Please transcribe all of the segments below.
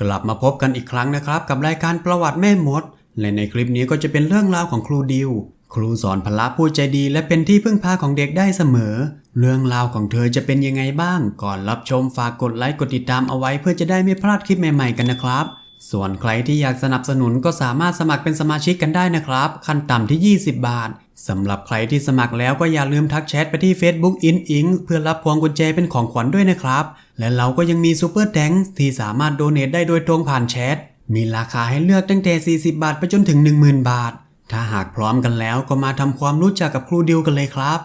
กลับมาพบกันอีกครั้งนะครับ กับรายการประวัติแม่มด และในคลิปนี้ก็จะเป็นเรื่องราวของครูดิว ครูสอนพละผู้ใจดี และเป็นที่พึ่งพาของเด็กได้เสมอ เรื่องราวของเธอจะเป็นยังไงบ้าง ก่อนรับชมฝากกดไลค์กดติดตามเอาไว้เพื่อจะได้ไม่พลาดคลิปใหม่ๆกันนะครับ ส่วนใครที่อยากสนับสนุนก็สามารถสมัครเป็นสมาชิกกันได้นะครับ ขั้นต่ำที่ 20 บาทสำหรับใครที่สมัครแล้วก็อย่าลืมทักแชทไปที่ Facebook อินอิงเพื่อรับพวงกุญแจเป็นของขวัญด้วยนะครับ และเราก็ยังมีซูเปอร์แตงที่สามารถโดเน a ได้โดยตรงผ่านแชท มีราคาให้เลือกตั้งแต่ 40 บาทไปจนถึง 10,000 บาท ถ้าหากพร้อมกันแล้วก็มาทำความรู้จักกับครูดิวกันเลยครับ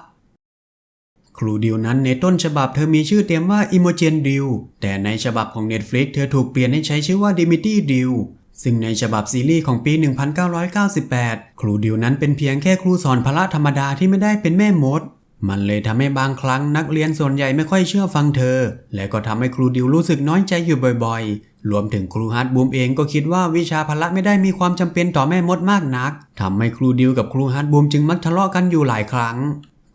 ครูดิวนั้นในต้นฉบับเธอมีชื่อเต็มว่า Imogen Diw แต่ในฉบับของ Netflix เธอถูกเปลี่ยนให้ใช้ชื่อว่า Dimitri Diw ซึ่งในฉบับซีรีส์ของปี 1998 ครูดิวนั้นเป็นเพียงแค่ครูสอนพละธรรมดาที่ไม่ได้เป็นแม่มด มันเลยทำให้บางครั้งนักเรียนส่วนใหญ่ไม่ค่อยเชื่อฟังเธอ และก็ทำให้ครูดิวรู้สึกน้อยใจอยู่บ่อยๆ รวมถึงครูฮาร์ดบูมเองก็คิดว่าวิชาพละไม่ได้มีความจำเป็นต่อแม่มดมากนักทำให้ครูดิวกับครูฮาร์ดบูมจึงมักทะเลาะกันอยู่หลายครั้ง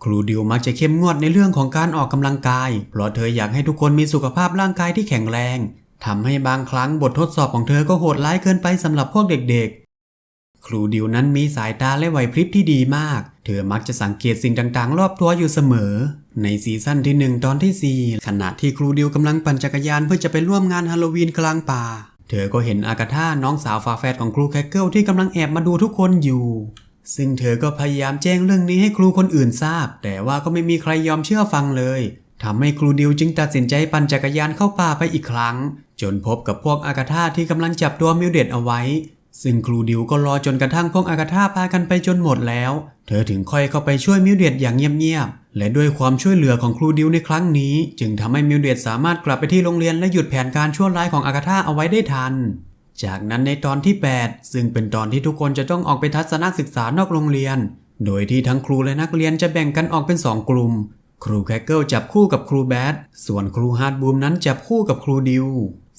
ครูดิวมักจะเข้มงวดในเรื่องของการออกกำลังกาย เพราะเธออยากให้ทุกคนมีสุขภาพร่างกายที่แข็งแรงทำให้บางครั้งบททดสอบของเธอก็โหดร้ายเกินไปสำหรับพวกเด็กๆ ครูดิวนั้นมีสายตาและไหวพริบที่ดีมาก เธอมักจะสังเกตสิ่งต่างๆ รอบตัวอยู่เสมอ ในซีซั่นที่ 1 ตอนที่ 4 ขณะที่ครูดิวกำลังปั่นจักรยานเพื่อจะไปร่วมงานฮาโลวีนกลางป่า เธอก็เห็นอากาธาน้องสาวฝาแฝดของครูแคคเกิลที่กำลังแอบมาดูทุกคนอยู่ ซึ่งเธอก็พยายามแจ้งเรื่องนี้ให้ครูคนอื่นทราบ แต่ว่าก็ไม่มีใครยอมเชื่อฟังเลยทำให้ครูดิวจึงตัดสินใจปั่นจักรยานเข้าป่าไปอีกครั้ง จนพบกับพวกอากาธาที่กำลังจับตัวมิวเดตเอาไว้ ซึ่งครูดิวก็รอจนกระทั่งพวกอากาธาพากันไปจนหมดแล้ว เธอถึงค่อยเข้าไปช่วยมิวเดตอย่างเงียบๆ และด้วยความช่วยเหลือของครูดิวในครั้งนี้ จึงทำให้มิวเดตสามารถกลับไปที่โรงเรียนและหยุดแผนการชั่วร้ายของอากาธาเอาไว้ได้ทัน จากนั้นในตอนที่ 8 ซึ่งเป็นตอนที่ทุกคนจะต้องออกไปทัศนศึกษานอกโรงเรียน โดยที่ทั้งครูและนักเรียนจะแบ่งกันออกเป็น2กลุ่ม ครูแคคเกิลจับคู่กับครูแบดส่วนครูฮาร์ดบูมนั้นจับคู่กับครูดิว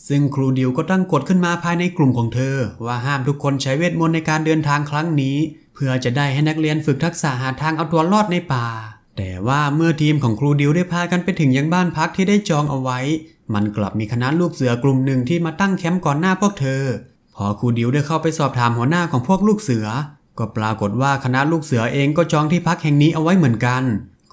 ซึ่งครูดิวก็ตั้งกฎขึ้นมาภายในกลุ่มของเธอ ว่าห้ามทุกคนใช้เวทมนต์ในการเดินทางครั้งนี้ เพื่อจะได้ให้นักเรียนฝึกทักษะหาทางเอาตัวรอดในป่า แต่ว่าเมื่อทีมของครูดิวได้พากันไปถึงยังบ้านพักที่ได้จองเอาไว้ มันกลับมีคณะลูกเสือกลุ่มหนึ่งที่มาตั้งแคมป์ก่อนหน้าพวกเธอ พอครูดิวได้เข้าไปสอบถามหัวหน้าของพวกลูกเสือ ก็ปรากฏว่าคณะลูกเสือเองก็จองที่พักแห่งนี้เอาไว้เหมือนกัน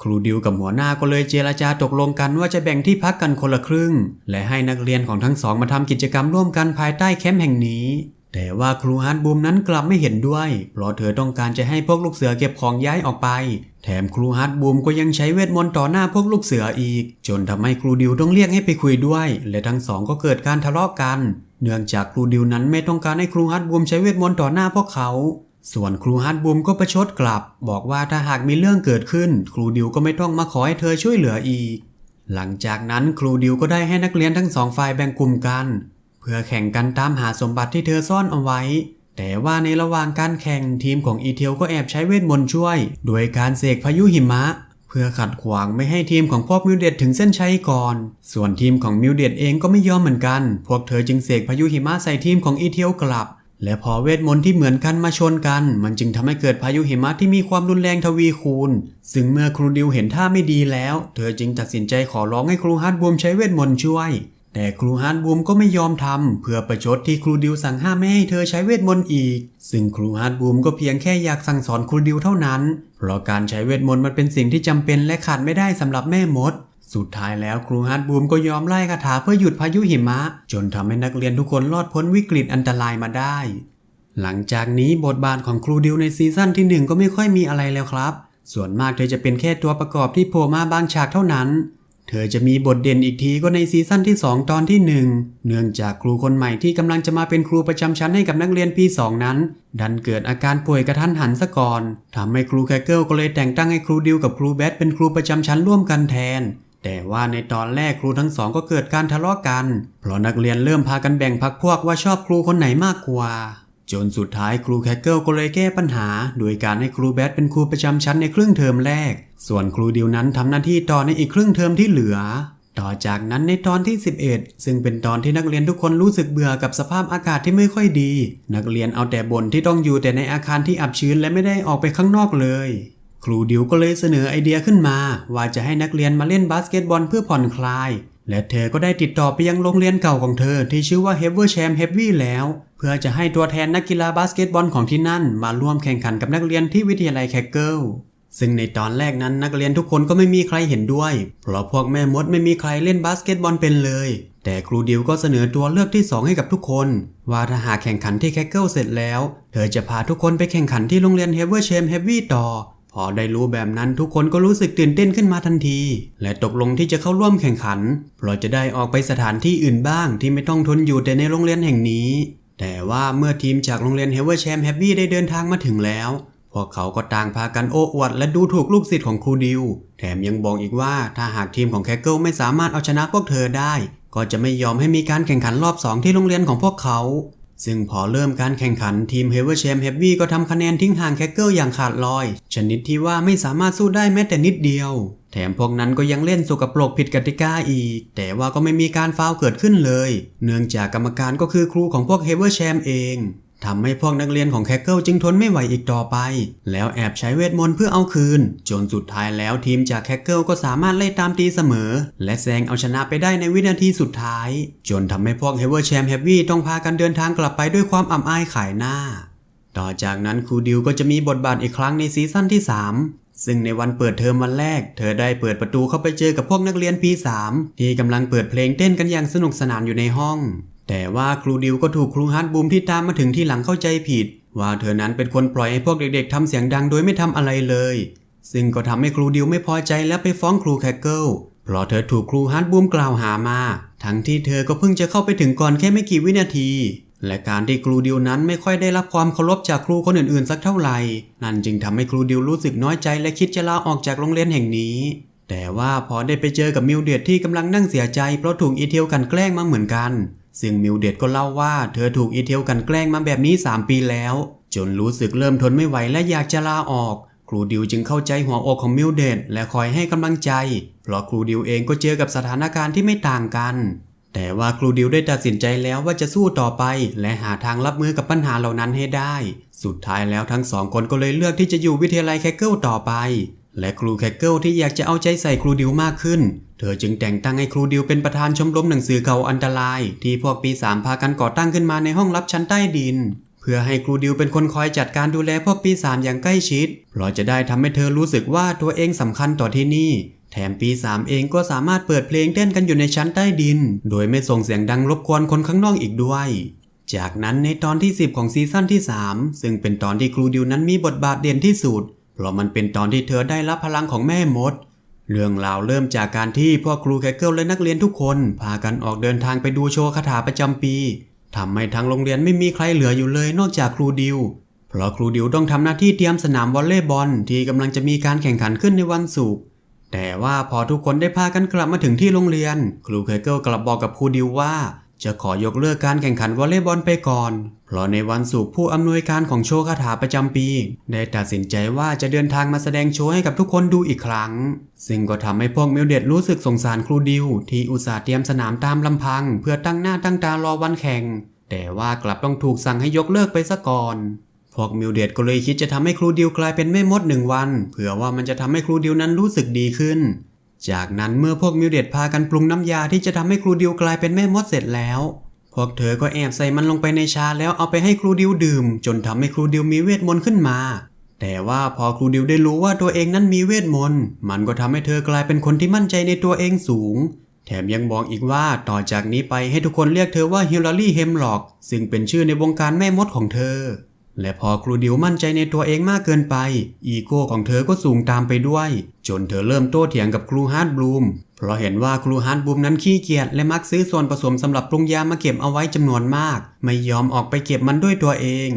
ครูดิวกับหัวหน้าก็เลยเจรจาตกลงกันว่าจะแบ่งที่พักกันคนละครึ่ง และให้นักเรียนของทั้งสองมาทำกิจกรรมร่วมกันภายใต้แคมป์แห่งนี้ แต่ว่าครูฮาร์ดบูมนั้นกลับไม่เห็นด้วย เพราะเธอต้องการจะให้พวกลูกเสือเก็บของย้ายออกไป แถมครูฮาร์ดบูมก็ยังใช้เวทมนต์ต่อหน้าพวกลูกเสืออีก จนทำให้ครูดิวต้องเรียกให้ไปคุยด้วย และทั้งสองก็เกิดการทะเลาะกัน เนื่องจากครูดิวนั้นไม่ต้องการให้ครูฮาร์ดบูมใช้เวทมนต์ต่อหน้าพวกเขา ส่วนครูฮาร์ดบูมก็ประชดกลับ บอกว่าถ้าหากมีเรื่องเกิดขึ้น ครูดิวก็ไม่ต้องมาขอให้เธอช่วยเหลืออีก หลังจากนั้นครูดิวก็ได้ให้นักเรียนทั้งสองฝ่ายแบ่งกลุ่มกัน เพื่อแข่งกันตามหาสมบัติที่เธอซ่อนเอาไว้ แต่ว่าในระหว่างการแข่งทีมของอีเทลก็แอบใช้เวทมนต์ช่วย โดยการเสกพายุหิมะ เพื่อขัดขวางไม่ให้ทีมของพวกมิวเดตถึงเส้นชัยก่อน ส่วนทีมของมิวเดตเองก็ไม่ยอมเหมือนกัน พวกเธอจึงเสกพายุหิมะใส่ทีมของอีเทลกลับ และพอเวทมนต์ที่เหมือนกันมาชนกัน มันจึงทำให้เกิดพายุหิมะที่มีความรุนแรงทวีคูณ ซึ่งเมื่อครูดิวเห็นท่าไม่ดีแล้ว เธอจึงตัดสินใจขอร้องให้ครูฮาร์ดบูมใช้เวทมนต์ช่วย แต่ครูฮาร์ดบูมก็ไม่ยอมทำเพื่อประชดที่ครูดิวสั่งห้ามไม่ให้เธอใช้เวทมนต์อีก ซึ่งครูฮาร์ดบูมก็เพียงแค่อยากสั่งสอนครูดิวเท่านั้น เพราะการใช้เวทมนต์มันเป็นสิ่งที่จำเป็นและขาดไม่ได้สำหรับแม่มด สุดท้ายแล้วครูฮาร์ดบูมก็ยอมไล่คาถาเพื่อหยุดพายุหิมะ จนทำให้นักเรียนทุกคนรอดพ้นวิกฤตอันตรายมาได้ หลังจากนี้บทบาทของครูดิวในซีซั่นที่หนึ่งก็ไม่ค่อยมีอะไรแล้วครับ ส่วนมากเธอจะเป็นแค่ตัวประกอบที่โผล่มาบางฉากเท่านั้น เธอจะมีบทเด่นอีกทีก็ในซีซั่นที่ 2 ตอนที่ 1 เนื่องจากครูคนใหม่ที่กำลังจะมาเป็นครูประจำชั้นให้กับนักเรียนปี2นั้น ดันเกิดอาการป่วยกระทันหันซะก่อนทำให้ครูแคคเกิลก็เลยแต่งตั้งให้ครูดิวกับครูแบทเป็นครูประจำชั้นร่วมกันแทน แต่ว่าในตอนแรกครูทั้งสองก็เกิดการทะเลาะกัน เพราะนักเรียนเริ่มพากันแบ่งพักพวกว่าชอบครูคนไหนมากกว่า จนสุดท้ายครูแคเกิลก็เลยแก้ปัญหา โดยการให้ครูแบทเป็นครูประจำชั้นในครึ่งเทอมแรก ส่วนครูดิวนั้นทำหน้าที่ต่อในอีกครึ่งเทอมที่เหลือ ต่อจากนั้นในตอนที่ 11 ซึ่งเป็นตอนที่นักเรียนทุกคนรู้สึกเบื่อกับสภาพอากาศที่ไม่ค่อยดี นักเรียนเอาแต่บ่นที่ต้องอยู่แต่ในอาคารที่อับชื้นและไม่ได้ออกไปข้างนอกเลย ครูดิวก็เลยเสนอไอเดียขึ้นมา ว่าจะให้นักเรียนมาเล่นบาสเกตบอลเพื่อผ่อนคลาย และเธอก็ได้ติดต่อไปยังโรงเรียนเก่าของเธอที่ชื่อว่า h e v e r c h a m Heavy แล้ว เพื่อจะให้ตัวแทนนักกีฬาบาสเกตบอลของที่นั่น มาร่วมแข่งขันกับนักเรียนที่วิทยาลัยแคกเกิลซึ่งในตอนแรกนั้นนักเรียนทุกคนก็ไม่มีใครเห็นด้วย เพราะพวกแม่มดไม่มีใครเล่นบาสเกตบอลเป็นเลย แต่ครูดิวก็เสนอตัวเลือกที่ 2 ให้กับทุกคน ว่าถ้าหากแข่งขันที่แคกเกิลเสร็จแล้ว เธอจะพาทุกคนไปแข่งขันที่โรงเรียน h e v e r c h a m Heavy ต่อ พอได้รู้แบบนั้นทุกคนก็รู้สึกตื่นเต้นขึ้นมาทันที และตกลงที่จะเข้าร่วมแข่งขัน เพราะจะได้ออกไปสถานที่อื่นบ้างที่ไม่ต้องทนอยู่แต่ในโรงเรียนแห่งนี้ แต่ว่าเมื่อทีมจากโรงเรียน h e v e r c h a m Heavy ได้เดินทางมาถึงแล้วพวกเขาก็ต่างพากันโอ้อวดและดูถูกลูกศิษย์ของครูดิว แถมยังบอกอีกว่าถ้าหากทีมของแคกเกิลไม่สามารถเอาชนะพวกเธอได้ ก็จะไม่ยอมให้มีการแข่งขันรอบ2ที่โรงเรียนของพวกเขา ซึ่งพอเริ่มการแข่งขันทีมเฮเวอร์เชมเฮฟวี่ก็ทำคะแนนทิ้งห่างแคคเกิลอย่างขาดลอย ชนิดที่ว่าไม่สามารถสู้ได้แม้แต่นิดเดียว แถมพวกนั้นก็ยังเล่นสกปรกผิดกติกาอีก แต่ว่าก็ไม่มีการฟาวเกิดขึ้นเลย เนื่องจากกรรมการก็คือครูของพวกเฮเวอร์แชมเอง ทำให้พวกนักเรียนของแคกเกิลจึงทนไม่ไหวอีกต่อไป แล้วแอบใช้เวทมนต์เพื่อเอาคืน จนสุดท้ายแล้วทีมจากแคกเกิลก็สามารถไล่ตามตีเสมอ และแซงเอาชนะไปได้ในวินาทีสุดท้าย จนทำให้พวกเฮเวอร์แชม h ฮฟวี่ต้องพากันเดินทางกลับไปด้วยความอับอายขายหน้า ต่อจากนั้นครูดิวก็จะมีบทบาทอีกครั้งในซีซั่นที่ 3ซึ่งในวันเปิดเทอมวันแรก เธอได้เปิดประตูเข้าไปเจอกับพวกนักเรียนปี 3 ที่กำลังเปิดเพลงเต้นกันอย่างสนุกสนานอยู่ในห้อง แต่ว่าครูดิวก็ถูกครูฮาร์ดบูมที่ตามมาถึงที่หลังเข้าใจผิด ว่าเธอนั้นเป็นคนปล่อยให้พวกเด็กๆทำเสียงดังโดยไม่ทำอะไรเลย ซึ่งก็ทำให้ครูดิวไม่พอใจและไปฟ้องครูแคกเกิลเพราะเธอถูกครูฮาร์ดบูมกล่าวหามา ทั้งที่เธอก็เพิ่งจะเข้าไปถึงก่อนแค่ไม่กี่วินาที และการที่ครูดิวนั้นไม่ค่อยได้รับความเคารพจากครูคนอื่นๆ สักเท่าไหร่ นั่นจึงทำให้ครูดิวรู้สึกน้อยใจและคิดจะลาออกจากโรงเรียนแห่งนี้ แต่ว่าพอได้ไปเจอกับมิวเดียที่กำลังนั่งเสียใจเพราะถูกอีเทียวกันแกล้งมาเหมือนกัน ซึ่งมิวเดียดก็เล่าว่าเธอถูกอีเทียวกันแกล้งมาแบบนี้ 3 ปีแล้ว จนรู้สึกเริ่มทนไม่ไหวและอยากจะลาออก ครูดิวจึงเข้าใจหัวอกของมิวเดดและคอยให้กำลังใจ เพราะครูดิวเองก็เจอกับสถานการณ์ที่ไม่ต่างกัน แต่ว่าครูดิวได้ตัดสินใจแล้วว่าจะสู้ต่อไป และหาทางรับมือกับปัญหาเหล่านั้นให้ได้ สุดท้ายแล้วทั้งสองคนก็เลยเลือกที่จะอยู่วิทยาลัยแคเกิลต่อไป และครูแคกเกิลที่อยากจะเอาใจใส่ครูดิวมากขึ้น เธอจึงแต่งตั้งให้ครูดิวเป็นประธานชมรมหนังสือเก่าอันตราย ที่พวกปีสามพากันก่อตั้งขึ้นมาในห้องลับชั้นใต้ดิน เพื่อให้ครูดิวเป็นคนคอยจัดการดูแลพวกปีสามอย่างใกล้ชิด เพราะจะได้ทำให้เธอรู้สึกว่าตัวเองสำคัญต่อที่นี่ แถมปีสามเองก็สามารถเปิดเพลงเต้นกันอยู่ในชั้นใต้ดิน โดยไม่ส่งเสียงดังรบกวนคนข้างนอกอีกด้วยจากนั้นในตอนที่ 10 ของซีซั่นที่ 3 ซึ่งเป็นตอนที่ครูดิวนั้นมีบทบาทเด่นที่สุด เพราะมันเป็นตอนที่เธอได้รับพลังของแม่มด เรื่องราวเริ่มจากการที่พวกครูแคเกิลและนักเรียนทุกคน พากันออกเดินทางไปดูโชว์คาถาประจำปีทำให้ทั้งโรงเรียนไม่มีใครเหลืออยู่เลยนอกจากครูดิว เพราะครูดิวต้องทำหน้าที่เตรียมสนามวอลเลย์บอลที่กำลังจะมีการแข่งขันขึ้นในวันศุกร์แต่ว่าพอทุกคนได้พากันกลับมาถึงที่โรงเรียน ครูเคเกิลกลับบอกกับครูดิวว่า จะขอยกเลิกการแข่งขันวอลเลย์บอลไปก่อน เพราะในวันศุกร์ผู้อำนวยการของโชว์คาถาประจำปี ได้ตัดสินใจว่าจะเดินทางมาแสดงโชว์ให้กับทุกคนดูอีกครั้ง ซึ่งก็ทำให้พวกมิลเดดรู้สึกสงสารครูดิว ที่อุตส่าห์เตรียมสนามตามลำพัง เพื่อตั้งหน้าตั้งตารอวันแข่ง แต่ว่ากลับต้องถูกสั่งให้ยกเลิกไปซะก่อนพวกมิวเดดก็เลยคิดจะทำให้ครูดิวกลายเป็นแม่มดหนึ่งวัน เผื่อว่ามันจะทำให้ครูดิวนั้นรู้สึกดีขึ้น จากนั้นเมื่อพวกมิวเดดพากันปรุงน้ำยาที่จะทำให้ครูดิวกลายเป็นแม่มดเสร็จแล้ว พวกเธอก็แอบใส่มันลงไปในชาแล้วเอาไปให้ครูดิวดื่ม จนทำให้ครูดิวมีเวทมนต์ขึ้นมา แต่ว่าพอครูดิวได้รู้ว่าตัวเองนั้นมีเวทมนต์ มันก็ทำให้เธอกลายเป็นคนที่มั่นใจในตัวเองสูง แถมยังบอกอีกว่าต่อจากนี้ไปให้ทุกคนเรียกเธอว่าฮิลลารีเฮมล็อก ซึ่งเป็นชื่อในวงการแม่มดของเธอ และพอครูดิวมั่นใจในตัวเองมากเกินไป อีโก้ของเธอก็สูงตามไปด้วย จนเธอเริ่มโต้เถียงกับครูฮาร์ดบลูม เพราะเห็นว่าครูฮาร์ดบลูมนั้นขี้เกียจและมักซื้อส่วนผสมสำหรับปรุงยามาเก็บเอาไว้จำนวนมาก ไม่ยอมออกไปเก็บมันด้วยตัวเอง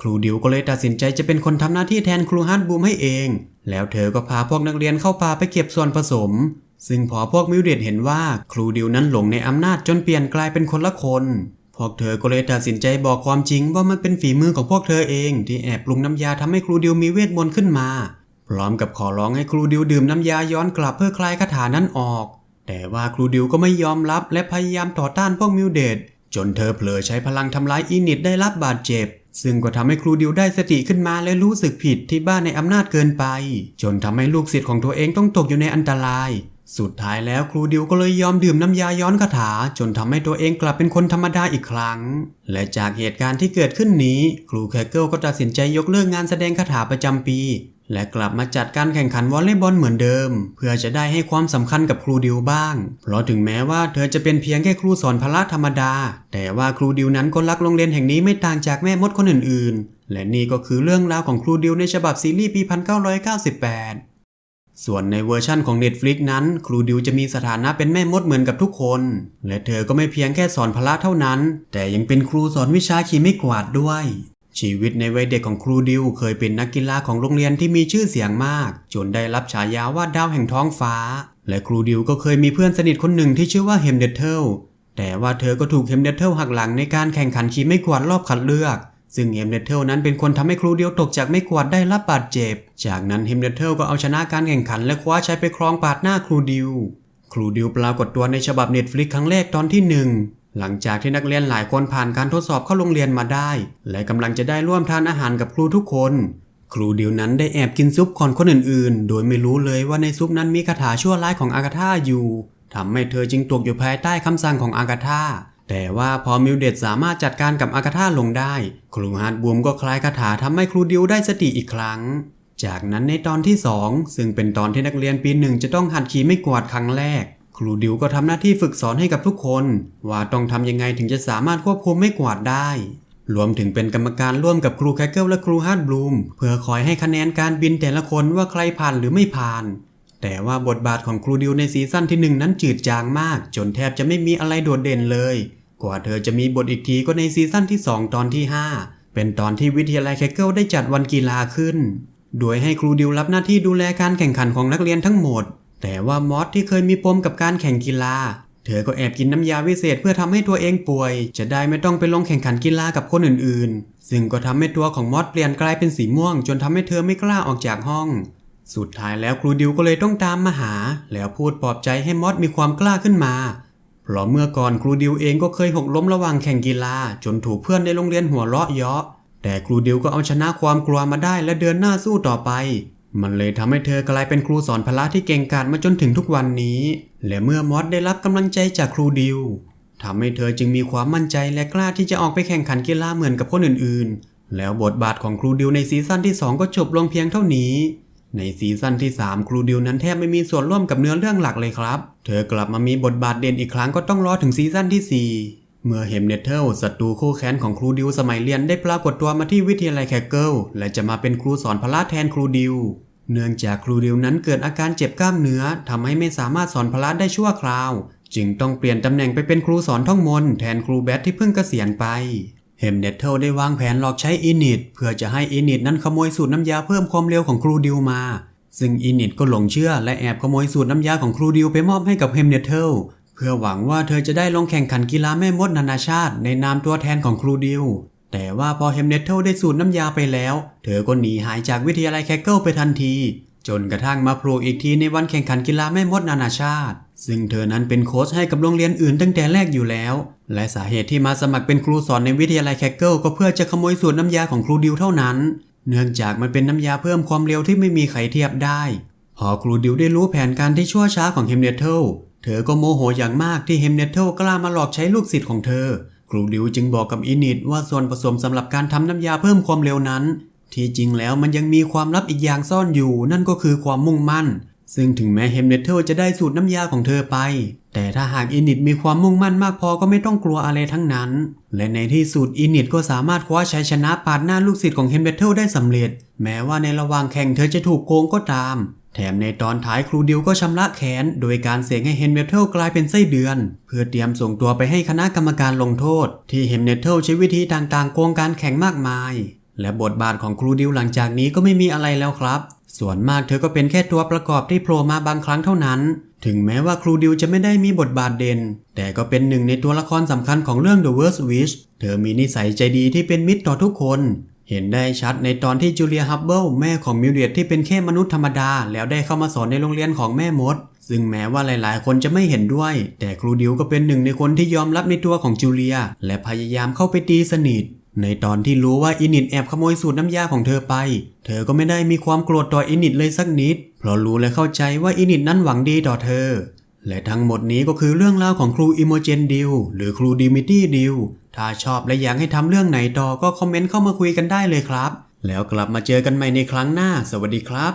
ครูดิวก็เลยตัดสินใจจะเป็นคนทำหน้าที่แทนครูฮาร์ดบลูมให้เอง แล้วเธอก็พาพวกนักเรียนเข้าป่าไปเก็บส่วนผสม ซึ่งพอพวกมิวเดดเห็นว่าครูดิวนั้นหลงในอำนาจจนเปลี่ยนกลายเป็นคนละคน พวกเธอก็เลยตัดสินใจบอกความจริงว่ามันเป็นฝีมือของพวกเธอเองที่แอบปรุงน้ำยาทำให้ครูดิวมีเวทมนต์ขึ้นมา พร้อมกับขอร้องให้ครูดิวดื่มน้ำยาย้อนกลับเพื่อคลายคาถานั้นออก แต่ว่าครูดิวก็ไม่ยอมรับและพยายามต่อต้านพวกมิวเดดจนเธอเผลอใช้พลังทำร้ายอินิดได้รับบาดเจ็บ ซึ่งก็ทำให้ครูดิวได้สติขึ้นมาและรู้สึกผิดที่บ้านในอำนาจเกินไป จนทำให้ลูกศิษย์ของตัวเองต้องตกอยู่ในอันตราย สุดท้ายแล้วครูดิวก็เลยยอมดื่มน้ำยาย้อนคาถา จนทำให้ตัวเองกลับเป็นคนธรรมดาอีกครั้ง และจากเหตุการณ์ที่เกิดขึ้นนี้ ครูแคเกิลก็ตัดสินใจยกเลิกงานแสดงคาถาประจำปี และกลับมาจัดการแข่งขันวอลเลย์บอลเหมือนเดิม เพื่อจะได้ให้ความสำคัญกับครูดิวบ้าง เพราะถึงแม้ว่าเธอจะเป็นเพียงแค่ครูสอนพละธรรมดา แต่ว่าครูดิวนั้นก็รักโรงเรียนแห่งนี้ไม่ต่างจากแม่มดคนอื่นๆ และนี่ก็คือเรื่องราวของครูดิวในฉบับซีรีส์ปี 1998 ส่วนในเวอร์ชั่นของ Netflix นั้น ครูดิวจะมีสถานะเป็นแม่มดเหมือนกับทุกคน และเธอก็ไม่เพียงแค่สอนพละเท่านั้น แต่ยังเป็นครูสอนวิชาขี่ไม่กวาดด้วย ชีวิตในวัยเด็กของครูดิวเคยเป็นนักกีฬาของโรงเรียนที่มีชื่อเสียงมาก จนได้รับฉายาว่าดาวแห่งท้องฟ้า และครูดิวก็เคยมีเพื่อนสนิทคนหนึ่งที่ชื่อว่าเฮมเดเทลแต่ว่าเธอก็ถูกเฮมเดเทลหักหลังในการแข่งขันขี่ไม่กวาดรอบคัดเลือก ซึ่งเฮมเดเทลนั้นเป็นคนทำให้ครูเดียวตกจากไม่กวาดได้รับบาดเจ็บ จากนั้นเฮมเดเทลก็เอาชนะการแข่งขันและคว้าชัยไปครองปาดหน้าครูดิว ครูดิวปรากฏตัวในฉบับเน็ตฟลิกครั้งแรกตอนที่หนึ่งหลังจากที่นักเรียนหลายคนผ่านการทดสอบเข้าโรงเรียนมาได้ และกำลังจะได้ร่วมทานอาหารกับครูทุกคน ครูดิวนั้นได้แอบกินซุปก่อนคนอื่นๆ โดยไม่รู้เลยว่าในซุปนั้นมีคาถาชั่วร้ายของอากาธาอยู่ทำให้เธอจึงตกอยู่ภายใต้คำสั่งของอากาธา แต่ว่าพอมิวเดตสามารถจัดการกับอากาธาลงได้ ครูฮาร์ดบูมก็คลายคาถาทำให้ครูดิวได้สติอีกครั้ง จากนั้นในตอนที่ 2 ซึ่งเป็นตอนที่นักเรียนปีหนึ่งจะต้องหัดขี่ไม่กวาดครั้งแรก ครูดิวก็ทำหน้าที่ฝึกสอนให้กับทุกคน ว่าต้องทำยังไงถึงจะสามารถควบคุมไม่กวาดได้รวมถึงเป็นกรรมการร่วมกับครูแคคเกิลและครูฮาร์ดบลูม เพื่อคอยให้คะแนนการบินแต่ละคนว่าใครผ่านหรือไม่ผ่าน แต่ว่าบทบาทของครูดิวในซีซั่นที่หนึ่งนั้นจืดจางมาก จนแทบจะไม่มีอะไรโดดเด่นเลย กว่าเธอจะมีบทอีกทีก็ในซีซั่นที่ 2 ตอนที่ 5 เป็นตอนที่วิทยาลัยแคคเกิลได้จัดวันกีฬาขึ้น โดยให้ครูดิวรับหน้าที่ดูแลการแข่งขันของนักเรียนทั้งหมด แต่ว่ามอสที่เคยมีปมกับการแข่งกีฬา เธอก็แอบกินน้ำยาวิเศษเพื่อทำให้ตัวเองป่วย จะได้ไม่ต้องไปลงแข่งขันกีฬากับคนอื่นๆ ซึ่งก็ทำให้ตัวของมอสเปลี่ยนกลายเป็นสีม่วง จนทำให้เธอไม่กล้าออกจากห้อง สุดท้ายแล้วครูดิวก็เลยต้องตามมาหา แล้วพูดปลอบใจให้มอสมีความกล้าขึ้นมา เพราะเมื่อก่อนครูดิวเองก็เคยหกล้มระหว่างแข่งกีฬา จนถูกเพื่อนในโรงเรียนหัวเราะเยาะ แต่ครูดิวก็เอาชนะความกลัวมาได้และเดินหน้าสู้ต่อไป มันเลยทำให้เธอกลายเป็นครูสอนพละที่เก่งกาจมาจนถึงทุกวันนี้ และเมื่อมอสได้รับกำลังใจจากครูดิวทำให้เธอจึงมีความมั่นใจและกล้าที่จะออกไปแข่งขันกีฬาเหมือนกับคนอื่นๆ แล้วบทบาทของครูดิวในซีซั่นที่ 2 ก็จบลงเพียงเท่านี้ ในซีซั่นที่ 3 ครูดิวนั้นแทบไม่มีส่วนร่วมกับเนื้อเรื่องหลักเลยครับ เธอกลับมามีบทบาทเด่นอีกครั้งก็ต้องรอถึงซีซั่นที่ 4เมื่อเฮมเนเทลศัตรูคู่แค้นของครูดิวสมัยเรียนได้ปรากฏตัวมาที่วิทยาลัยแคเกิลและจะมาเป็นครูสอนพละแทนครูดิว เนื่องจากครูดิวนั้นเกิดอาการเจ็บกล้ามเนื้อทำให้ไม่สามารถสอนพละได้ชั่วคราว จึงต้องเปลี่ยนตำแหน่งไปเป็นครูสอนท่องมนต์แทนครูแบทที่เพิ่งเกษียณไป เฮมเนเทลได้วางแผนหลอกใช้อินิดเพื่อจะให้อินิดนั้นขโมยสูตรน้ำยาเพิ่มความเร็วของครูดิวมา ซึ่งอินิดก็หลงเชื่อและแอบขโมยสูตรน้ำยาของครูดิวไปมอบให้กับเฮมเนเทลเพื่อหวังว่าเธอจะได้ลงแข่งขันกีฬาแม่มดนานาชาติ ในนามตัวแทนของครูดิวแต่ว่าพอเฮมเนเทลได้สูตรน้ำยาไปแล้ว เธอก็หนีหายจากวิทยาลัยแคคเกิลไปทันที จนกระทั่งมาโผล่อีกทีในวันแข่งขันกีฬาแม่มดนานาชาติ ซึ่งเธอนั้นเป็นโค้ชให้กับโรงเรียนอื่นตั้งแต่แรกอยู่แล้ว และสาเหตุที่มาสมัครเป็นครูสอนในวิทยาลัยแคคเกิลก็เพื่อจะขโมยสูตรน้ำยาของครูดิวเท่านั้น เนื่องจากมันเป็นน้ำยาเพิ่มความเร็วที่ไม่มีใครเทียบได้ พอครูดิวได้รู้แผนการที่ชั่วช้าของเฮมเนเทลเธอก็โมโหอย่างมากที่เฮมเนเทลกล้ามาหลอกใช้ลูกศิษย์ของเธอ ครูดิวจึงบอกกับอินิดว่าส่วนผสมสำหรับการทำน้ำยาเพิ่มความเร็วนั้น ที่จริงแล้วมันยังมีความลับอีกอย่างซ่อนอยู่นั่นก็คือความมุ่งมั่น ซึ่งถึงแม้เฮมเนเทลจะได้สูตรน้ำยาของเธอไป แต่ถ้าหากอินิดมีความมุ่งมั่นมากพอก็ไม่ต้องกลัวอะไรทั้งนั้น และในที่สุดอินิดก็สามารถคว้าชัยชนะปาดหน้าลูกศิษย์ของเฮมเนเทลได้สำเร็จ แม้ว่าในระหว่างแข่งเธอจะถูกโกงก็ตาม แถมในตอนท้ายครูดิวก็ชำระแค้นโดยการเสกให้เฮมเนเทลกลายเป็นไส้เดือน เพื่อเตรียมส่งตัวไปให้คณะกรรมการลงโทษ ที่เฮมเนเทลใช้วิธีต่างๆโกงการแข่งมากมาย และบทบาทของครูดิวหลังจากนี้ก็ไม่มีอะไรแล้วครับ ส่วนมากเธอก็เป็นแค่ตัวประกอบที่โผล่มาบางครั้งเท่านั้น ถึงแม้ว่าครูดิวจะไม่ได้มีบทบาทเด่น แต่ก็เป็นหนึ่งในตัวละครสำคัญของเรื่อง The Worst Witch เธอมีนิสัยใจดีที่เป็นมิตรต่อทุกคน เห็นได้ชัดในตอนที่จูเลียฮับเบิลแม่ของมิวเดียตที่เป็นแค่มนุษย์ธรรมดา แล้วได้เข้ามาสอนในโรงเรียนของแม่มด ซึ่งแม้ว่าหลาย ๆ คนจะไม่เห็นด้วย แต่ครูดิวก็เป็นหนึ่งในคนที่ยอมรับในตัวของจูเลีย และพยายามเข้าไปตีสนิท ในตอนที่รู้ว่าอินิดแอบขโมยสูตรน้ำยาของเธอไป เธอก็ไม่ได้มีความโกรธต่ออินิดเลยสักนิด เพราะรู้และเข้าใจว่าอินิดนั้นหวังดีต่อเธอ และทั้งหมดนี้ก็คือเรื่องราวของครูอิโมเจนดิวหรือครูดิมิตี้ดิวถ้าชอบและอยากให้ทำเรื่องไหนต่อก็คอมเมนต์เข้ามาคุยกันได้เลยครับ แล้วกลับมาเจอกันใหม่ในครั้งหน้า สวัสดีครับ